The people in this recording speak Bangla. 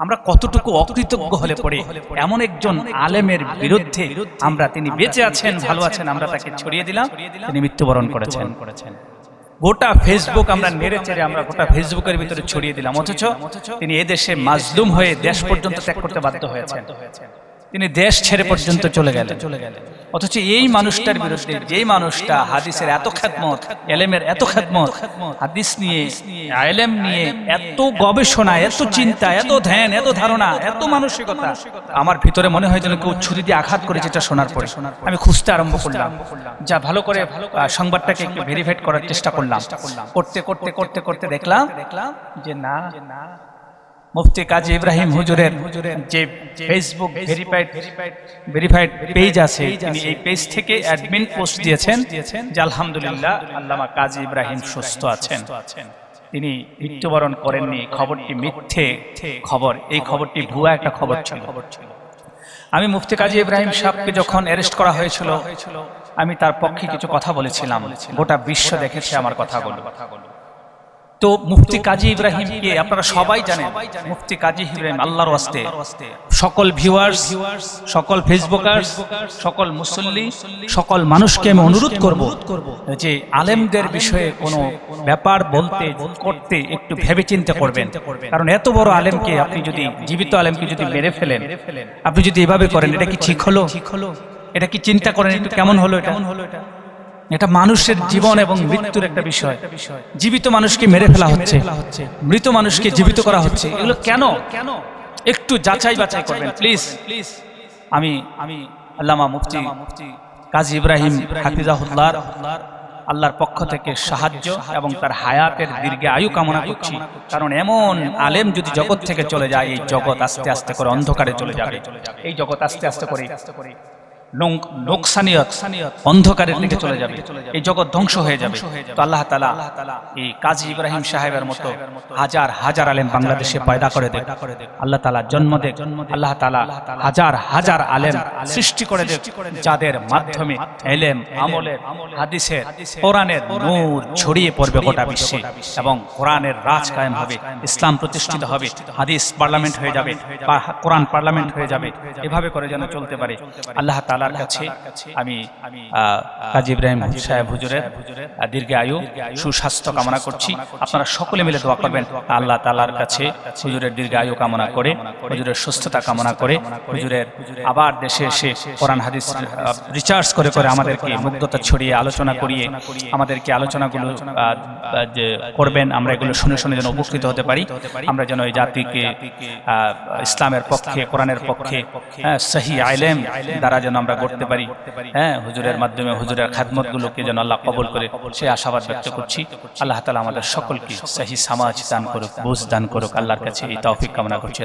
আমরা কতটুকু অকৃতজ্ঞ হলে পড়ে এমন একজন আলেমের বিরুদ্ধে আমরা তিনি বেঁচে আছেন ভালো আছেন আমরা তাকে ছড়িয়ে দিলাম তিনি মৃত্যুবরণ করেছেন। করেছেন। গোটা ফেসবুক আমরা নেড়ে চেড়ে আমরা গোটা ফেসবুকের ভিতরে ছড়িয়ে দিলাম অথচ তিনি এদেশে মাজলুম হয়ে দেশ পর্যন্ত ত্যাগ করতে বাধ্য হয়েছেন। তিনি দেশ ছেড়ে পর্যন্ত চলে গেলেন। চলে গেলেন। অথচ এই মানুষটার বিরুদ্ধে যেই মানুষটা হাদিসের এত খ্যাতমত এলেমের এত খ্যাতমত হাদিস নিয়ে এলেম নিয়ে এত গবেষণা এত চিন্তা এত ধ্যান এত ধারণা এত মানসিকতা। আমার ভিতরে মনে হয় যেন কেউ ছুরি দিয়ে আঘাত করেছে এটা শোনার পরে। শোনার আমি খুঁজতে আরম্ভ করলাম। যা ভালো করে সংবাদটাকে একটু ভেরিফাইড করার চেষ্টা করলাম। করতে করতে করতে করতে দেখলাম দেখলাম যে না মুফতি কাজী ইব্রাহিম হুজুরের যে ফেসবুক ভেরিফাইড ভেরিফাইড পেজ আছে তিনি এই পেজ থেকে অ্যাডমিন পোস্ট দিয়েছেন যে আলহামদুলিল্লাহ আল্লামা কাজী ইব্রাহিম সুস্থ আছেন। তিনি মৃত্যুবরণ করেননি খবরটি মিথ্যে খবর। এই খবরটি ভুয়া একটা খবর ছিল। আমি মুফতি কাজী ইব্রাহিম সাহেবকে যখন অ্যারেস্ট করা হয়েছিল আমি তার পক্ষে কিছু কথা বলেছিলাম। গোটা বিশ্ব দেখেছে আমার কথাগুলো তো মুফতি কাজী ইব্রাহিমকে আপনারা সবাই জানেন, মুফতি কাজী ইব্রাহিম আল্লাহর ওয়াস্তে। সকল ভিউয়ার্স সকল ফেসবুকার্স সকল মুসল্লি, সকল মানুষকে আমি অনুরোধ করব যে আলেমদের বিষয়ে কোনো ব্যাপার বলতে, করতে একটু ভেবে চিন্তা করবেন। কারণ এত বড় আলেমকে আপনি যদি, জীবিত আলেমকে যদি মেরে ফেলেন, আপনি যদি এভাবে করেন, এটা কি ঠিক হলো? এটা কি চিন্তা করেন, একটু কেমন হলো এটা? এটা মানুষের জীবন এবং মৃত্যুর একটা বিষয়। জীবিত মানুষকে মেরে ফেলা হচ্ছে। মৃত মানুষকে জীবিত করা হচ্ছে। এগুলো কেন? কেন? একটু যাচাই বাছাই করবেন প্লিজ। প্লিজ। আমি আমি আল্লামা মুফতি কাজী ইব্রাহিম হাফিজাহুল্লাহ আল্লাহর পক্ষ থেকে সাহায্য এবং তার হায়াতের দীর্ঘে আয়ু কামনা করছি। কারণ এমন আলেম যদি জগৎ থেকে চলে যায় এই জগৎ আস্তে আস্তে করে অন্ধকারে চলে যাবে। এই জগৎ আস্তে আস্তে করে। অন্ধকারের দিকে চলে যাবে। এই জগৎ ধ্বংস হয়ে যাবে। তো আল্লাহ তালা এই কাজী ইব্রাহিম সাহেবের মতো হাজার হাজার আলেম বাংলাদেশে পয়দা করে দেখ। আল্লাহ তালা জন্ম দেখ। আল্লাহ তালা হাজার হাজার আলেম সৃষ্টি করে দেখ। যাদের মাধ্যমে এলেম আমলের হাদিসের কোরআনের নূর ছড়িয়ে পড়বে গোটা বিশ্বে এবং কোরআনের রাজ কায়েম হবে। ইসলাম প্রতিষ্ঠিত হবে। হাদিস পার্লামেন্ট হয়ে যাবে। কোরআন পার্লামেন্ট হয়ে যাবে। এভাবে করে যেন চলতে পারে। আল্লাহ তালার কাছে আমি কাজী ইব্রাহিম সাহেব হুজুরের দীর্ঘ আয়ু সুস্বাস্থ্য কামনা করছি। আপনারা সকলে মিলে দোয়া করবেন। আল্লাহ তালার কাছে হুজুরের দীর্ঘ আয়ু কামনা করে হুজুরের সুস্থতা কামনা করে হুজুরের আবার দেশে এসে কোরআন হাদিস রিচার্জ করে করে আমাদেরকে মুগ্ধতা ছড়িয়ে আলোচনা করিয়ে আমাদেরকে আলোচনাগুলো যে করবেন আমরা এগুলো শুনে শুনে যেন উপকৃত হতে পারি। আমরা যেন এই জাতিকে ইসলামের পক্ষে কোরআনের পক্ষে সহি আইলেম দ্বারা যেন আমরা করতে পারি। হ্যাঁ হুজুরের মাধ্যমে হুজুরের খাদমত গুলোকে যেন আল্লাহ কবল করে সে আশাবাদ ব্যক্ত করছি। আল্লাহ তালা আমাদের সকলকে সেই সমাজ দান করুক বুঝ দান করুক আল্লাহর কাছে এই তৌফিক কামনা করছি।